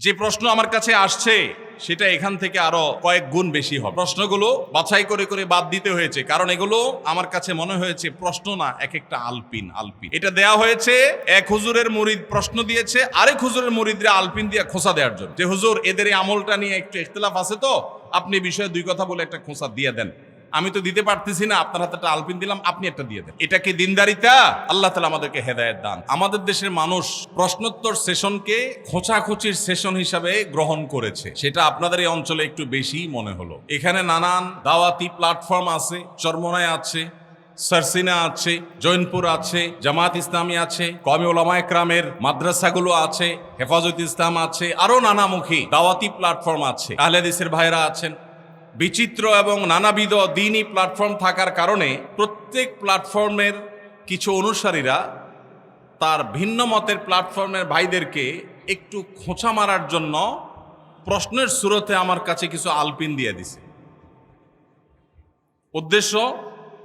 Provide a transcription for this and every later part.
যে প্রশ্ন আমার কাছে আসছে, সেটা এখান থেকে আরও কয়েক গুণ বেশি হবে। প্রশ্নগুলো বাছাই করে করে বাদ দিতে হয়েছে, কারণ এগুলো আমার কাছে মনে হয়েছে প্রশ্ন না, এক একটা আলপিন আলপিন। এটা দেয়া হয়েছে, এক হুজুরের মুরিদ প্রশ্ন দিয়েছে, আরেক হুজুরের মুরিদরা আলপিন দিয়ে খোসা দেওয়ার জন্য। যে হুজুর, এদের এই আমলটা নিয়ে একটু ইখতলাফ আছে তো, আপনি বিষয়ে দুই কথা বলে একটা খোসা দিয়ে দেন। আমি তো দিতে পারতেছি না, আপনার হাতে একটা আলপিন দিলাম, আপনি একটা দিয়ে দেন। এটা কি দিনদারিতা? আল্লাহ তালা আমাদেরকে হেদায়ত দান। আমাদের দেশের মানুষ প্রশ্নোত্তর সেশনকে খোঁচাখুচির সেশন হিসাবে গ্রহণ করেছে। সেটা আপনাদের এই অঞ্চলে একটু বেশি মনে হলো। এখানে নানান দাওয়াতি প্ল্যাটফর্ম আছে, চরমনায় আছে, সারসিনা আছে, জৈনপুর আছে জামাত ইসলামী আছে কমি ওলামা একরামের মাদ্রাসাগুলো আছে, হেফাজত ইসলাম আছে, আরও নানামুখী দাওয়াতি প্ল্যাটফর্ম আছে। আহলেদিসের ভাইরা আছেন বিচিত্র এবং নানাবিধ দিনই প্ল্যাটফর্ম থাকার কারণে প্রত্যেক প্ল্যাটফর্মের কিছু অনুসারীরা তার ভিন্ন মতের প্ল্যাটফর্মের ভাইদেরকে একটু খোঁচা মারার জন্য প্রশ্নের সুরতে আমার কাছে কিছু আলপিন দিয়ে দিছে। উদ্দেশ্য,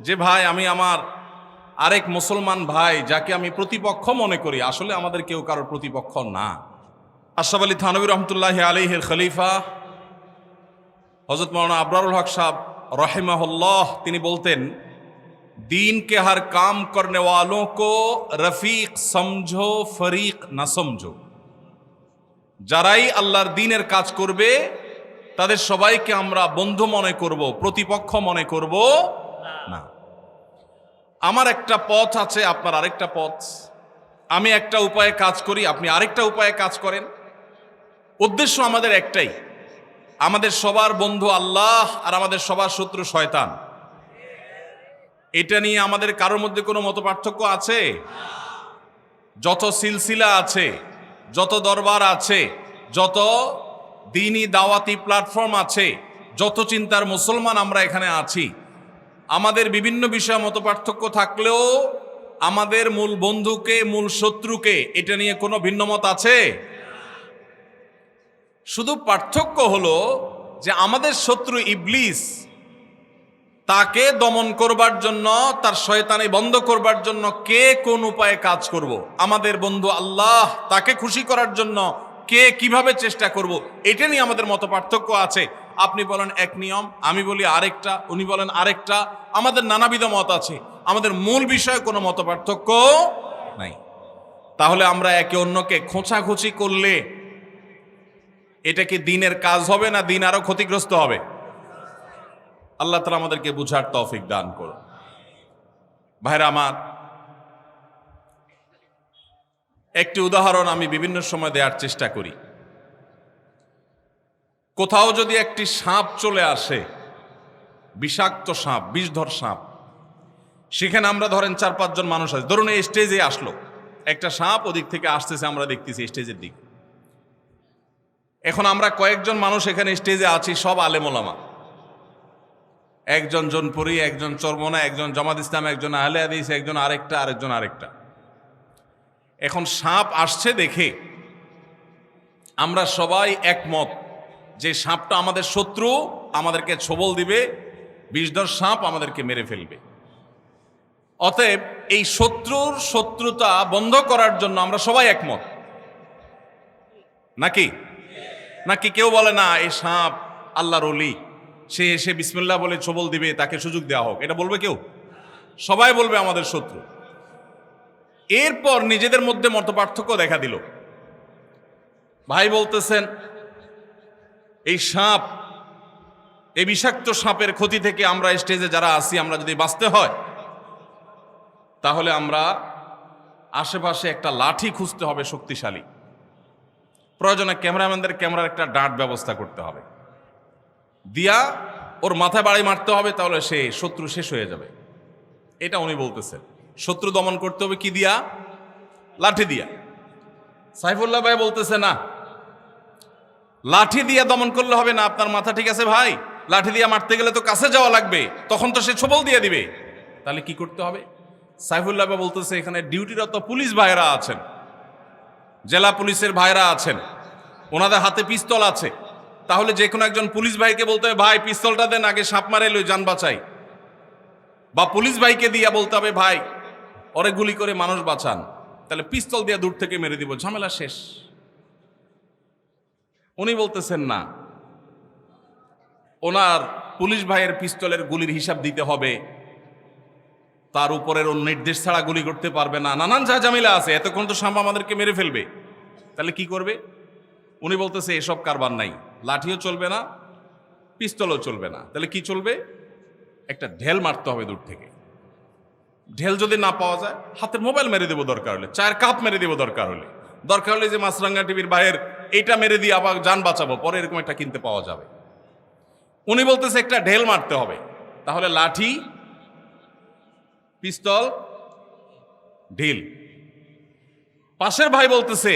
যে ভাই, আমি আমার আরেক মুসলমান ভাই, যাকে আমি প্রতিপক্ষ মনে করি, আসলে আমাদের কেউ কারোর প্রতিপক্ষ না। আশরাফ আলী থানবী রহমতুল্লাহ আলিহের খলিফা হজরত মৌলানা আবরারুল হক সাহ রহেমাহুল্লাহ, তিনি বলতেন, দিনকে হার কাম کام کرنے রফিক সমঝো, ফরিক سمجھو না সমঝো। যারাই আল্লাহর দিনের কাজ করবে, তাদের সবাইকে আমরা বন্ধু মনে করব, প্রতিপক্ষ মনে করব না। আমার একটা পথ আছে, আপনার আরেকটা পথ। আমি একটা উপায়ে কাজ করি, আপনি আরেকটা উপায়ে কাজ করেন। উদ্দেশ্য আমাদের একটাই আমাদের সবার বন্ধু আল্লাহ আর আমাদের সবার শত্রু শয়তান। এটা নিয়ে আমাদের কারোর মধ্যে কোনো মত পার্থক্য আছে? যত সিলসিলা আছে, যত দরবার আছে, যত দিনই দাওয়াতি প্ল্যাটফর্ম আছে, যত চিন্তার মুসলমান আমরা এখানে আছি, আমাদের বিভিন্ন বিষয়ে মত পার্থক্য থাকলেও আমাদের মূল বন্ধুকে, মূল শত্রুকে এটা নিয়ে কোনো ভিন্নমত আছে? শুধু পার্থক্য হলো যে আমাদের শত্রু ইবলিস, তাকে দমন করবার জন্য, তার শয়তানি বন্ধ করবার জন্য কে কোন উপায়ে কাজ করব। আমাদের বন্ধু আল্লাহ তাকে খুশি করার জন্য কে কীভাবে চেষ্টা করব। এটা নিয়ে আমাদের মতো পার্থক্য আছে আপনি বলেন এক নিয়ম, আমি বলি আরেকটা, উনি বলেন আরেকটা, আমাদের নানাবিধ মত আছে আমাদের মূল বিষয়ে কোনো মত পার্থক্য নাই তাহলে আমরা একে অন্যকে খোঁচাখুচি করলে এটা কি দিনের কাজ হবে না দিন আরও ক্ষতিগ্রস্ত হবে? আল্লাহ তালা আমাদেরকে বুঝার তৌফিক দান করো ভাইরা আমার, একটি উদাহরণ আমি বিভিন্ন সময় দেওয়ার চেষ্টা করি। কোথাও যদি একটি সাপ চলে আসে, বিষাক্ত সাপ, বিষধর সাপ, সেখানে আমরা ধরেন চার পাঁচজন মানুষ আছে। ধরুন এই স্টেজে আসলো। একটা সাপ ওদিক থেকে আসতেছে, আমরা দেখতেছি স্টেজের দিকে। এখন আমরা কয়েকজন মানুষ এখানে স্টেজে আছি, সব আলেমোলামা। একজন জনপুরি, একজন চরমনা, একজন জামাত ইসলাম, একজন আহলে হাদিস, একজন আরেকটা, আরেকজন আরেকটা। এখন সাপ আসছে দেখে আমরা সবাই একমত যে সাপটা আমাদের শত্রু, আমাদেরকে ছবল দিবে, বিষধর সাপ আমাদেরকে মেরে ফেলবে। অতএব এই শত্রুর শত্রুতা বন্ধ করার জন্য আমরা সবাই একমত। নাকি? নাকি কেউ বলে, না, এই সাপ আল্লাহর অলি সে এসে বিসমিল্লাহ বলে ছবল দিবে, তাকে সুযোগ দেওয়া হোক। এটা বলবে কেউ? সবাই বলবে আমাদের শত্রু। এরপর নিজেদের মধ্যে মত পার্থক্য দেখা দিল। ভাই বলতেছেন, এই সাপ, এই বিষাক্ত সাপের ক্ষতি থেকে আমরা স্টেজে যারা আসি আমরা যদি বাঁচতে হয়, তাহলে আমরা আশেপাশে একটা লাঠি খুঁজতে হবে শক্তিশালী। প্রয়োজনে ক্যামেরাম্যানদের ক্যামেরার একটা ডাঁট ব্যবস্থা করতে হবে। দিয়া ওর মাথায় বাড়ি মারতে হবে, তাহলে সে শত্রু শেষ হয়ে যাবে। এটা উনি বলতেছেন। শত্রু দমন করতে হবে কি দিয়া? লাঠি দিয়া। সাইফুল্লাহ ভাই বলতেছে, না, লাঠি দিয়া দমন করলে হবে না। আপনার মাথা ঠিক আছে ভাই? লাঠি দিয়া মারতে গেলে তো কাছে যাওয়া লাগবে। তখন তো সে ছবল দিয়ে দিবে। তাহলে কি করতে হবে? সাইফুল্লাহ ভাই বলতেছে, এখানে ডিউটিরত পুলিশ ভাইরা আছেন। জেলা পুলিশের ভাইরা আছেন। ওনাদের হাতে পিস্তল আছে। তাহলে যে কোনো একজন পুলিশ ভাইকে বলতে হবে, ভাই, পিস্তলটা দেন, আগে সাপ মারে, লই যান বাঁচাই। বা পুলিশ ভাইকে দিয়া বলতে হবে, ভাই ওরে গুলি করে মানুষ বাঁচান। তাহলে পিস্তল দিয়ে দূর থেকে মেরে দিব, ঝামেলা শেষ। উনি বলতেছেন, না। ওনার পুলিশ ভাইয়ের পিস্তলের গুলির হিসাব দিতে হবে। তার উপরের নির্দেশ ছাড়া গুলি করতে পারবে না। নানান যা ঝামেলা আছে। এতক্ষণ তো সাম্বা আমাদেরকে মেরে ফেলবে। তাহলে কি করবে? উনি বলতেছে, এসব কারবার নাই। লাঠিও চলবে না, পিস্তলও চলবে না। তাহলে কি চলবে? একটা ঢেল মারতে হবে দূর থেকে। ঢেল যদি না পাওয়া যায়, হাতের মোবাইল মেরে দেবো দরকার হলে, চায়ের কাপ মেরে দেবো দরকার হলে। দরকার হলে যে মাছরাঙ্গা টিভির বাইরের এইটা মেরে দিয়ে আবার যান বাঁচাবো, পরে এরকম একটা কিনতে পাওয়া যাবে। উনি বলতেছে, একটা ঢেল মারতে হবে। তাহলে লাঠি পিস্তল, ঢিল। পাশের ভাই বলতেছে,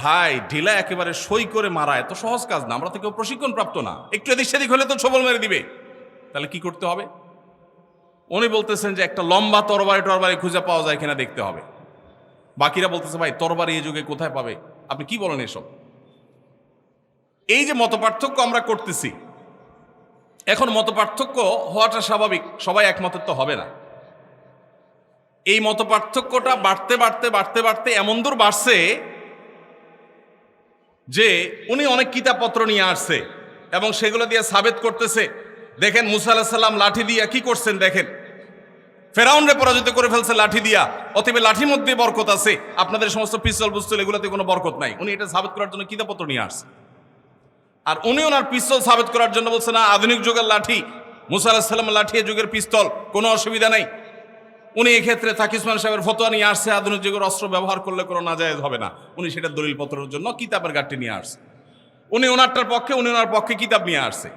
ভাই, ঢিলা একেবারে সই করে মারা এত সহজ কাজ না, আমরা তো কেউ প্রশিক্ষণ প্রাপ্ত না। একটু এদিক সেদিক হলে তো ছবল মেরে দিবে। তাহলে কি করতে হবে? উনি বলতেছেন যে, একটা লম্বা তরবারি টরবারি খুঁজে পাওয়া যায় কিনা দেখতে হবে। বাকিরা বলতেছে, ভাই, তরবারি এই যুগে কোথায় পাবে? আপনি কি বলেন এসব? এই যে মত পার্থক্য আমরা করতেছি, এখন মত পার্থক্য হওয়াটা স্বাভাবিক, সবাই একমতের তো হবে না। এই মত পার্থক্যটা বাড়তে বাড়তে বাড়তে বাড়তে এমন দূর বাড়ছে যে উনি অনেক কিতাবপত্র নিয়ে আসছে এবং সেগুলো দিয়ে সাবেত করতেছে। দেখেন মুসা আলাহ সাল্লাম লাঠি দিয়া কি করছেন দেখেন? ফেরাউনরে পরাজিত করে ফেলছে লাঠি দিয়া। অতএব লাঠির মধ্যে বরকত আছে। আপনাদের সমস্ত পিস্তল পুস্তল এগুলোতে কোনো বরকত নাই। উনি এটা সাবেত করার জন্য কিতাবপত্র নিয়ে আসছে। আর উনি ওনার পিস্তল সাবেত করার জন্য বলছে, না, আধুনিক যুগের লাঠি, মুসা আলাহ সাল্লাম লাঠি যুগের পিস্তল, কোনো অসুবিধা নেই। উনি এক্ষেত্রে তাকিসমান সাহেবের ফতোয়া নিয়ে আসছে, আধুনিক যুগের অস্ত্র ব্যবহার করলে কোনো নাজায়েজ হবে না। উনি সেটা দলিলপত্রের জন্য কিতাবের গাঠটি নিয়ে আসছে। উনি ওনারটার পক্ষে, উনি ওনার পক্ষে কিতাব নিয়ে আসছে।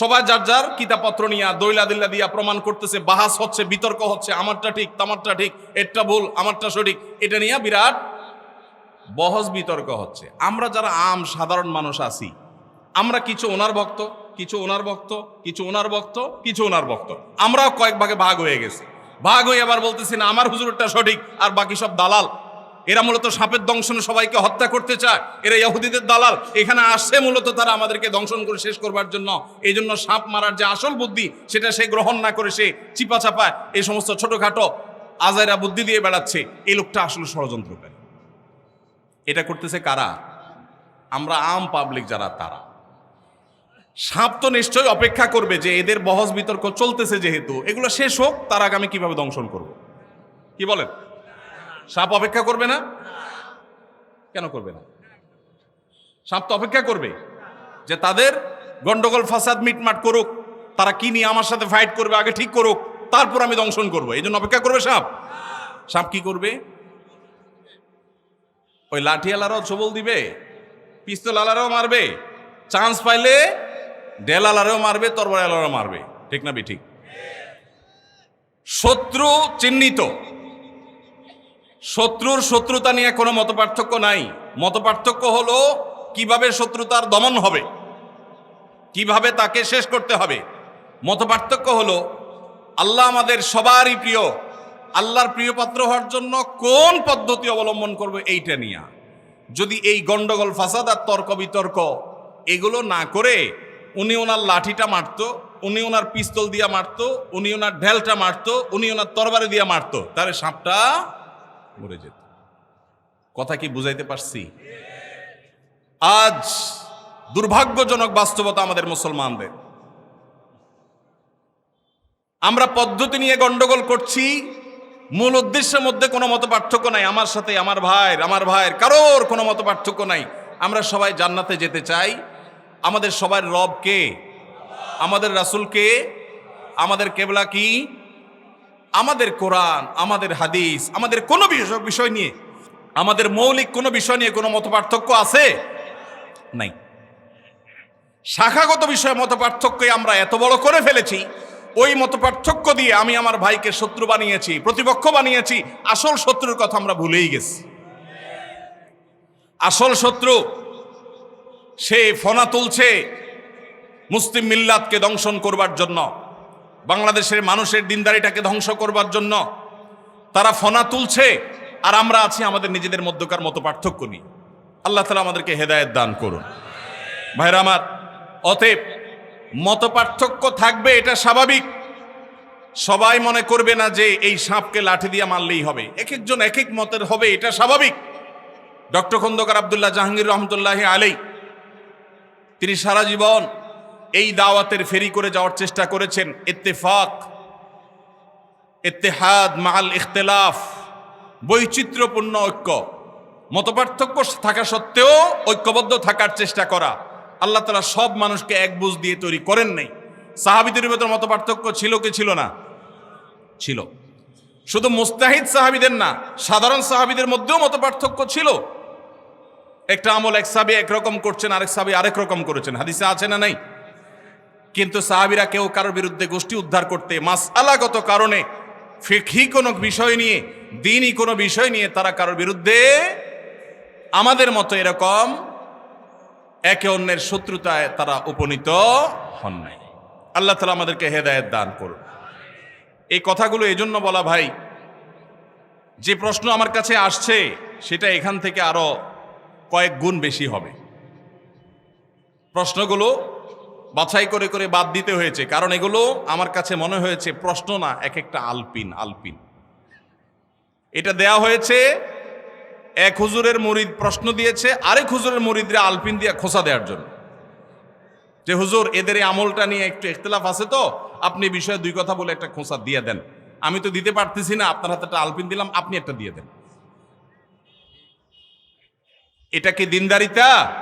সবাই যার যার কিতাবপত্র নিয়ে দৈলা দিল্লা দিয়া প্রমাণ করতেছে, বাহাস হচ্ছে, বিতর্ক হচ্ছে, আমারটা ঠিক, তামারটা ঠিক, এরটা ভুল, আমারটা সঠিক, এটা নিয়ে বিরাট বহস বিতর্ক হচ্ছে। আমরা যারা আম, সাধারণ মানুষ আছি, আমরা কিছু ওনার ভক্ত, কিছু ওনার ভক্ত, কিছু ওনার ভক্ত, কিছু ওনার ভক্ত, আমরাও কয়েক ভাগে ভাগ হয়ে গেছি। ভাগ হয়ে আবার বলতেছি না, আমার হুজুরটা সঠিক, আর বাকি সব দালাল। এরা মূলত সাপের দংশনে সবাইকে হত্যা করতে চায়, এরা ইহুদিদের দালাল। এখানে আসছে মূলত তারা আমাদেরকে দংশন করে শেষ করবার জন্য। এই জন্য সাপ মারার যে আসল বুদ্ধি, সেটা সে গ্রহণ না করে সে চিপা চাপায় এই সমস্ত ছোটখাটো আজাইরা বুদ্ধি দিয়ে বেড়াচ্ছে। এই লোকটা আসলে ষড়যন্ত্রকারী। এটা করতেছে কারা? আমরা আম পাবলিক যারা, তারা। সাপ তো নিশ্চয়ই অপেক্ষা করবে যে এদের বহস বিতর্ক চলতেছে যেহেতু। এগুলো শেষ হোক, তার আগে আমি কীভাবে দংশন করব? কি বলেন? সাপ অপেক্ষা করবে না? কেন করবে না? সাপ তো অপেক্ষা করবে যে তাদের গন্ডগোল, ফাসাদ, মিটমাট করুক। তারা কি নিয়ে আমার সাথে ফাইট করবে, আগে ঠিক করুক। তারপর আমি দংশন করব। এই জন্য অপেক্ষা করবে সাপ। সাপ কি করবে? ওই লাঠিয়ালারাও ছবল দিবে, পিস্তল আলারাও মারবে। চান্স পাইলে ডেল আলারেও মারবে তরবার আলারও মারবে। ঠিক না ঠিক শত্রু চিহ্নিত। শত্রুর শত্রুতা নিয়ে কোনো মতপার্থক্য নাই। মতপার্থক্য হলো কীভাবে শত্রুতার দমন হবে, কীভাবে তাকে শেষ করতে হবে। মতপার্থক্য হলো, আল্লাহ আমাদের সবারই প্রিয়। আল্লাহর প্রিয় পাত্র হওয়ার জন্য কোন পদ্ধতি অবলম্বন করবে এইটা নিয়ে। যদি এই গন্ডগোল, ফাসাদ আর তর্ক বিতর্ক এগুলো না করে উনি ওনার লাঠিটা মারতো, উনি ওনার পিস্তল দিয়া মারতো, উনি ওনার ঢেলটা মারতো, উনি ওনার তরবারি দিয়া মারতো, তাহলে সাপটা মরে যেত। কথা কি বুঝাইতে পারছি? আজ দুর্ভাগ্যজনক বাস্তবতা আমাদের মুসলমানদের। আমরা পদ্ধতি নিয়ে গন্ডগোল করছি, মূল উদ্দেশ্যের মধ্যে কোনো মত পার্থক্য নাই, আমার সাথে আমার ভাইয়ের আমার ভাইয়ের কারোর কোনো মত পার্থক্য নাই। আমরা সবাই জান্নাতে যেতে চাই আমাদের সবার রব কে? আমাদের রাসুল কে? আমাদের কেবলা কি? আমাদের কোরআন, আমাদের হাদিস, আমাদের কোনো বিষয় বিষয় নিয়ে, আমাদের মৌলিক কোনো বিষয় নিয়ে কোনো মত পার্থক্য আছে? নাই। শাখাগত বিষয়ে মত আমরা এত বড় করে ফেলেছি, ওই মত পার্থক্য দিয়ে আমি আমার ভাইকে শত্রু বানিয়েছি, প্রতিপক্ষ বানিয়েছি, আসল শত্রুর কথা আমরা ভুলেই গেছি। আসল শত্রু সে ফনা তুলছে মুসলিম মিল্লাতকে দংশন করবার জন্য, বাংলাদেশের মানুষের দিনদারিটাকে ধ্বংস করবার জন্য। তারা ফনা তুলছে আর আমরা আছি আমাদের নিজেদের মধ্যকার মতো পার্থক্য নিয়ে। আল্লাহ তালা আমাদেরকে হেদায়েত দান করুন। ভাইরা আমার, অতএব মত পার্থক্য থাকবে, এটা স্বাভাবিক। সবাই মনে করবে না যে এই সাপকে লাঠি দিয়ে মারলেই হবে। এক একজন এক এক মতের হবে, এটা স্বাভাবিক। ডক্টর খন্দকার আবদুল্লাহ জাহাঙ্গীর রহমতুল্লাহ আলী তিনি সারা জীবন এই দাওয়াতের ফেরি করে যাওয়ার চেষ্টা করেছেন। ইত্তেফাক, ইত্তেহাদ মাল ইখতলাফ, বৈচিত্র্যপূর্ণ ঐক্য, মতপার্থক্য থাকা সত্ত্বেও ঐক্যবদ্ধ থাকার চেষ্টা করা। আল্লাহ তালা সব মানুষকে এক বুঝ দিয়ে তৈরি করেন নাই। সাহাবিদের ভেতর মতপার্থক্য ছিল কি ছিল না? ছিল। শুধু মুস্তাহিদ সাহাবিদের না, সাধারণ সাহাবিদের মধ্যেও মতপার্থক্য ছিল। একটা আমল এক সাবি একরকম করছেন, আরেক সাবি আরেক রকম করেছেন। হাদিসে আছে না নাই? কিন্তু সাহাবিরা কেউ কারোর বিরুদ্ধে গোষ্ঠী উদ্ধার করতে মাসআলাগত কারণে, ফিকহি কোনো বিষয় নিয়ে, দিনই কোনো বিষয় নিয়ে তারা কারোর বিরুদ্ধে, আমাদের মতো এরকম একে অন্যের শত্রুতায় তারা উপনীত হন নাই। আল্লাহ তালা আমাদেরকে হেদায়েত দান করুন। এই কথাগুলো এজন্য বলা ভাই, যে প্রশ্ন আমার কাছে আসছে, সেটা এখান থেকে আরও কয়েক গুণ বেশি হবে। প্রশ্নগুলো বাছাই করে করে বাদ দিতে হয়েছে, কারণ এগুলো আমার কাছে মনে হয়েছে প্রশ্ন না এক একটা আলপিন আলপিন। এটা দেয়া হয়েছে, এক হুজুরের মুরিদ প্রশ্ন দিয়েছে, আরেক হুজুরের মুরিদরা আলপিন দিয়ে খোসা দেওয়ার জন্য। যে হুজুর, এদের এই আমলটা নিয়ে একটু ইখতলাফ আছে তো, আপনি বিষয়ে দুই কথা বলে একটা খোসা দিয়ে দেন। আমি তো দিতে পারতেছি না, আপনার হাতে একটা আলপিন দিলাম, আপনি একটা দিয়ে দেন। এটা কি দিনদারিতা?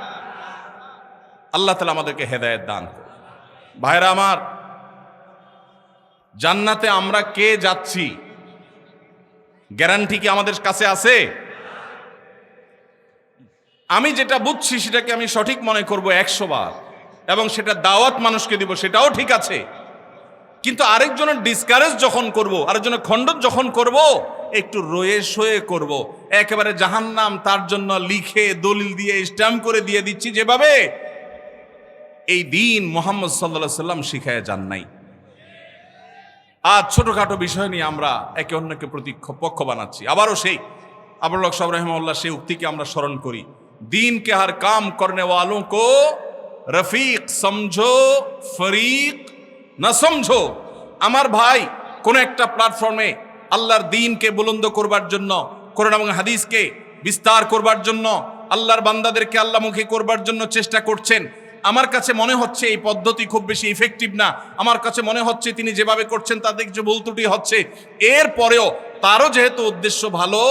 আল্লাহ তালা আমাদেরকে হেদায়ত দান ভাইরা আমার, জান্নাতে আমরা কে যাচ্ছি? গ্যারান্টি কি আমাদের কাছে আছে? আমি যেটা বুঝছি সেটাকে আমি সঠিক মনে করব একশো বার। এবং সেটা দাওয়াত মানুষকে দিব, সেটাও ঠিক আছে। কিন্তু আরেকজনের ডিসকারেজ যখন করব, আরেকজনের খণ্ডন যখন করব একটু রয়ে শোয়ে করব। একেবারে জাহান্নাম তার জন্য লিখে, দলিল দিয়ে স্ট্যাম্প করে দিয়ে দিচ্ছি যেভাবে এই দিন মোহাম্মদ সাল্লা সাল্লাম শিখায় যান নাই। আজ ছোটোখাটো বিষয় নিয়ে আমরা একে অন্যকে প্রতিপক্ষ বানাচ্ছি। আবারও সেই আবুল সব রহমাল্লাহ সেই উক্তিকে আমরা স্মরণ করি। দিনকে হার কাম করনে কো রফিক সমঝো, ফরিক না সমঝো। আমার ভাই কোন একটা প্ল্যাটফর্মে আল্লাহর দিনকে বুলন্দ করবার জন্য, কোরআন এবং হাদিসকে বিস্তার করবার জন্য, আল্লাহর বান্দাদেরকে আল্লাহমুখী করবার জন্য চেষ্টা করছেন। আমার কাছে মনে হচ্ছে এই পদ্ধতি খুব বেশি ইফেক্টিভ না। আমার কাছে মনে হচ্ছে তিনি যেভাবে করছেন তাতে কিছু ভুল ত্রুটি হচ্ছে। এর পরেও তারও যেহেতু উদ্দেশ্য ভালো,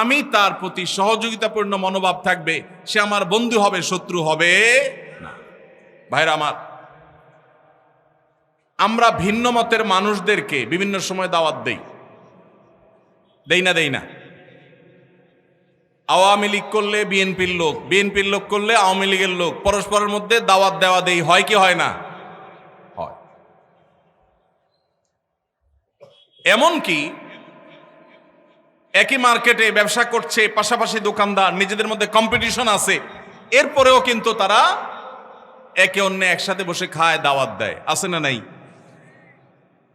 আমি তার প্রতি সহযোগিতাপূর্ণ মনোভাব থাকবে। সে আমার বন্ধু হবে, শত্রু হবে না। ভাইরা আমার, আমরা ভিন্ন মতের মানুষদেরকে বিভিন্ন সময় দাওয়াত দেই। দেই না দেই না। আওয়ামী লীগ করলে বিএনপির লোক বিএনপির লোক করলে আওয়ামী লীগের লোক। পরস্পরের মধ্যে দাওয়াত দেওয়া দেই, হয় কি হয় না? হয়। এমনকি একই মার্কেটে ব্যবসা করছে পাশাপাশি দোকানদার, নিজেদের মধ্যে কম্পিটিশন আছে। এরপরেও কিন্তু তারা একে অন্য একসাথে বসে খায়, দাওয়াত দেয়। আছে না নাই?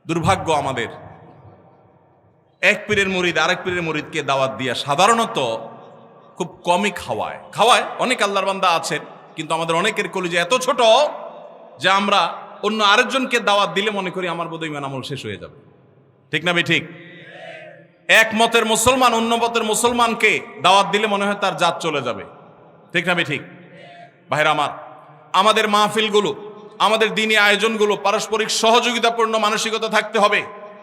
দুর্ভাগ্য আমাদের। এক পীরের মুরিদ, আরেক পীরের মুরিদকে দাওয়াত দিয়া সাধারণত খুব কমই খাওয়ায়। খাওয়ায়, অনেক আল্লাহর বান্দা আছেন, কিন্তু আমাদের অনেকের কলিজে এত ছোট যে আমরা অন্য আরেকজনকে দাওয়াত দিলে মনে করি আমার বোধহয় ইমান আমল শেষ হয়ে যাবে। ঠিক না ভাই ঠিক এক মতের মুসলমান অন্য মতের মুসলমানকে দাওয়াত দিলে মনে হয় তার জাত চলে যাবে। ঠিক না ভাই ঠিক ভাইরা আমার, আমাদের মাহফিলগুলো, আমাদের দিনী আয়োজনগুলো পারস্পরিক সহযোগিতাপূর্ণ মানসিকতা থাকতে হবে।